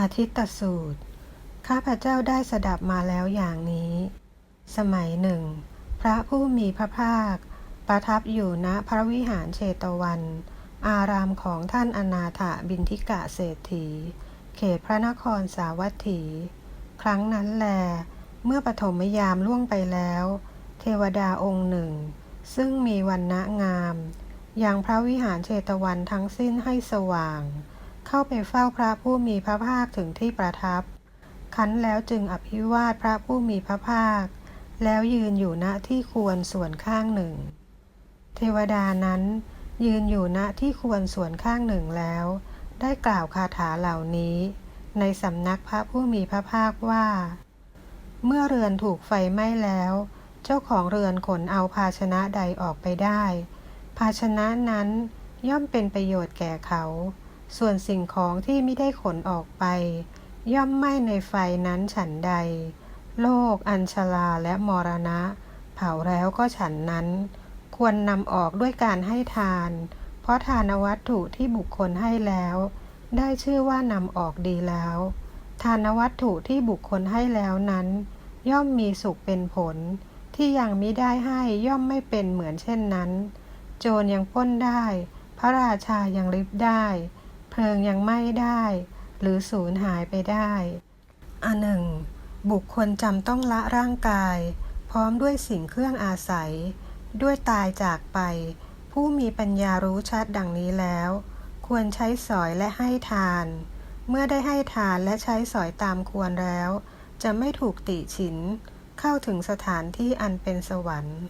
อาทิตตสูตร ข้าพเจ้าได้สดับมาแล้วอย่างนี้ สมัยหนึ่ง พระผู้มีพระภาค ประทับอยู่ณพระวิหารเชตวัน อารามของท่านอนาถบินทิกะเศรษฐี เขตพระนครสาวัตถี ครั้งนั้นแล เมื่อปฐมยามล่วงไปแล้ว เทวดาองค์หนึ่ง ซึ่งมีวันณะงาม ยังพระวิหารเชตวันทั้งสิ้นให้สว่าง เข้าไปเฝ้าพระผู้มีพระภาคถึงที่ประทับ คันแล้วจึงอภิวาทพระผู้มีพระภาค แล้วยืนอยู่ณที่ควรส่วนข้างหนึ่ง เทวดานั้นยืนอยู่ณที่ควรส่วนข้างหนึ่งแล้ว ได้กล่าวคาถาเหล่านี้ ในสำนักพระผู้มีพระภาคว่า เมื่อเรือนถูกไฟไหม้แล้ว เจ้าของเรือนขนเอาภาชนะใดออกไปได้ ภาชนะนั้นย่อมเป็นประโยชน์แก่เขา ส่วนสิ่งของที่ไม่ได้ขนออกไป ย่อมไหม้ในไฟนั้นฉันใด โลก อัญชลาและมรณะ เผาแล้วก็ฉันนั้น ควรนำออกด้วยการให้ทาน เพราะทานวัตถุที่บุคคลให้แล้ว ได้ชื่อว่านำออกดีแล้ว ทานวัตถุที่บุคคลให้แล้วนั้น ย่อมมีสุขเป็นผล ที่ยังมิได้ให้ย่อมไม่เป็นเหมือนเช่นนั้น โจรยังปล้นได้ พระราชายังริบได้ เพลิงยังไหม้ได้ หรือสูญหายไปได้ อันหนึ่ง บุคคลจำต้องละร่างกาย พร้อมด้วยสิ่งเครื่องอาศัย ด้วยตายจากไป ผู้มีปัญญารู้ชัดดังนี้แล้ว ควรใช้สอยและให้ทาน เมื่อได้ให้ทานและใช้สอยตามควรแล้ว จะไม่ถูกติฉิน เข้าถึงสถานที่อันเป็นสวรรค์